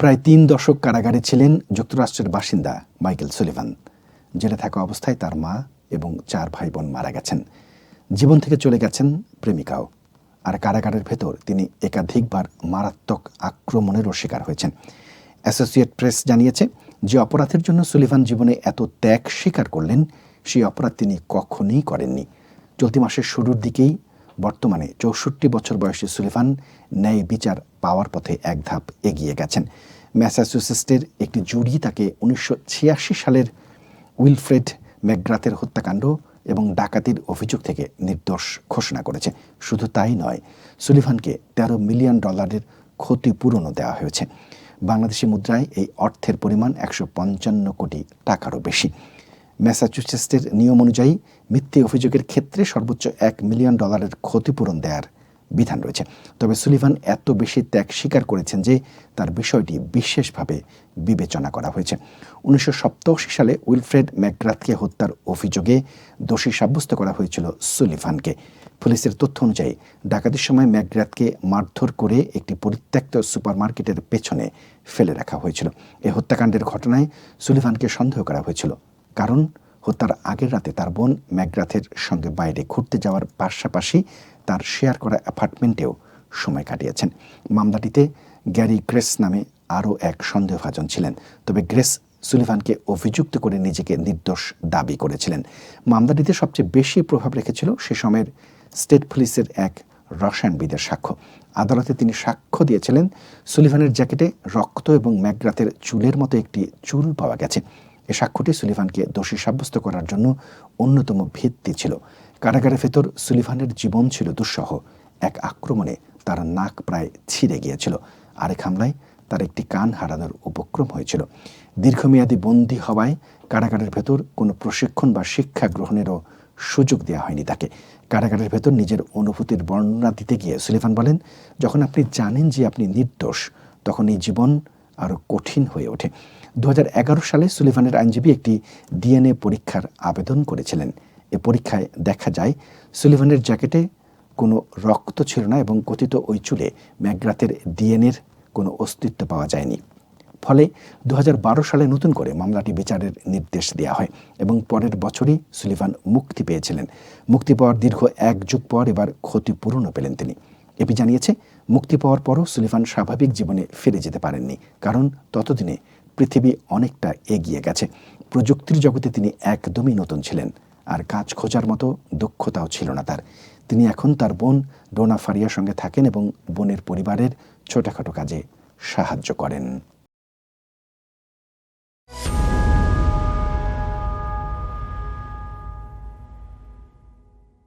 প্রায় তিন দশক কারাগারে ছিলেন যুক্তরাষ্ট্রের বাসিন্দা মাইকেল সুলিভান। জেলে থাকা অবস্থায় তার মা এবং চার ভাই বোন মারা গেছেন। জীবন থেকে চলে গেছেন প্রেমিকাও। আর কারাগারের ভেতর তিনি একাধিকবার মারাত্মক আক্রমণেরও শিকার হয়েছেন। অ্যাসোসিয়েট প্রেস জানিয়েছে যে অপরাধের জন্য সুলিভান জীবনে এত ত্যাগ স্বীকার করলেন, সেই অপরাধ তিনি কখনোই করেননি। চলতি মাসের শুরুর দিকেই বর্তমানে চৌষট্টি বছর বয়সী সুলিভান ন্যায় বিচার পাওয়ার পথে এক ধাপ এগিয়ে গেছেন। ম্যাসাচুসেটসের একটি জুরি তাকে উনিশশো ছিয়াশি সালের উইলফ্রেড ম্যাকগ্রাথের হত্যাকাণ্ড এবং ডাকাতির অভিযোগ থেকে নির্দোষ ঘোষণা করেছে। শুধু তাই নয় সুলিভানকে তেরো মিলিয়ন ডলারের ক্ষতিপূরণও দেওয়া হয়েছে। বাংলাদেশি মুদ্রায় এই অর্থের পরিমাণ একশো পঞ্চান্ন কোটি টাকারও বেশি। ম্যাসাচুসেটসের নিয়ম অনুযায়ী মিথ্যে অভিযোগের ক্ষেত্রে সর্বোচ্চ এক মিলিয়ন ডলারের ক্ষতিপূরণ দেওয়ার বিধান রয়েছে। তবে সুলিভান এত বেশি ত্যাগ স্বীকার করেছেন যে তার বিষয়টি বিশেষভাবে বিবেচনা করা হয়েছে। উনিশশো সালে উইলফ্রেড ম্যাকগ্রাথকে হত্যার অভিযোগে দোষী সাব্যস্ত করা হয়েছিল সুলিভানকে। পুলিশের তথ্য অনুযায়ী, ডাকাতির সময় ম্যাকগ্রাথকে মারধর করে একটি পরিত্যক্ত সুপারমার্কেটের পেছনে ফেলে রাখা হয়েছিল। এই হত্যাকাণ্ডের ঘটনায় সুলিভানকে সন্দেহ করা হয়েছিল। কারণ হত্যার আগের রাতে তার বোন ম্যাকগ্রাথের সঙ্গে বাইরে ঘুরতে যাওয়ার পাশাপাশি তার শেয়ার করা অ্যাপার্টমেন্টেও সময় কাটিয়েছেন। মামলাটিতে গ্যারি গ্রেস নামে আরও এক সন্দেহভাজন ছিলেন, তবে গ্রেস সুলিভানকে অভিযুক্ত করে নিজেকে নির্দোষ দাবি করেছিলেন। মামলাটিতে সবচেয়ে বেশি প্রভাব রেখেছিল সে সময়ের স্টেট পুলিশের এক রসায়নবিদের সাক্ষ্য। আদালতে তিনি সাক্ষ্য দিয়েছিলেন, সুলিভানের জ্যাকেটে রক্ত এবং ম্যাকগ্রাথের চুলের মতো একটি চুল পাওয়া গেছে। এ সাক্ষ্যটি সুলিভানকে দোষী সাব্যস্ত করার জন্য অন্যতম ভিত্তি ছিল। কারাগারের ভেতর সুলিভানের জীবন ছিল দুঃসহ। এক আক্রমণে তার নাক প্রায় ছিঁড়ে গিয়েছিল। আরেক হামলায় তার একটি কান হারানোর উপক্রম হয়েছিল। দীর্ঘমেয়াদী বন্দী হওয়ায় কারাগারের ভেতর কোনো প্রশিক্ষণ বা শিক্ষা গ্রহণেরও সুযোগ দেওয়া হয়নি তাকে। কারাগারের ভেতর নিজের অনুভূতির বর্ণনা দিতে গিয়ে সুলিভান বলেন, যখন আপনি জানেন যে আপনি নির্দোষ, তখন এই জীবন আরও কঠিন হয়ে ওঠে। দু হাজার এগারো সালে সুলিভানের আইনজীবী একটি ডিএনএ পরীক্ষার আবেদন করেছিলেন। এ পরীক্ষায় দেখা যায় সুলিভানের জ্যাকেটে কোনো রক্ত ছিল না এবং কথিত ওই চুলে ম্যাকগ্রাথের ডিএনএর কোনো অস্তিত্ব পাওয়া যায়নি। ফলে দু হাজার বারো সালে নতুন করে মামলাটি বিচারের নির্দেশ দেওয়া হয় এবং পরের বছরই সুলিভান মুক্তি পেয়েছিলেন। মুক্তি পাওয়ার দীর্ঘ এক যুগ পর এবার ক্ষতিপূরণও পেলেন তিনি। এপি জানিয়েছে, মুক্তি পাওয়ার পরও সুলিফান স্বাভাবিক জীবনে ফিরে যেতে পারেননি, কারণ ততদিনে পৃথিবী অনেকটা এগিয়ে গেছে। প্রযুক্তির জগতে তিনি একদমই নতুন ছিলেন, আর কাজ খোঁজার মতো দক্ষতাও ছিল না তার। তিনি এখন তার বোন ডোনা ফারিয়ার সঙ্গে থাকেন এবং বোনের পরিবারের ছোটখাটো কাজে সাহায্য করেন।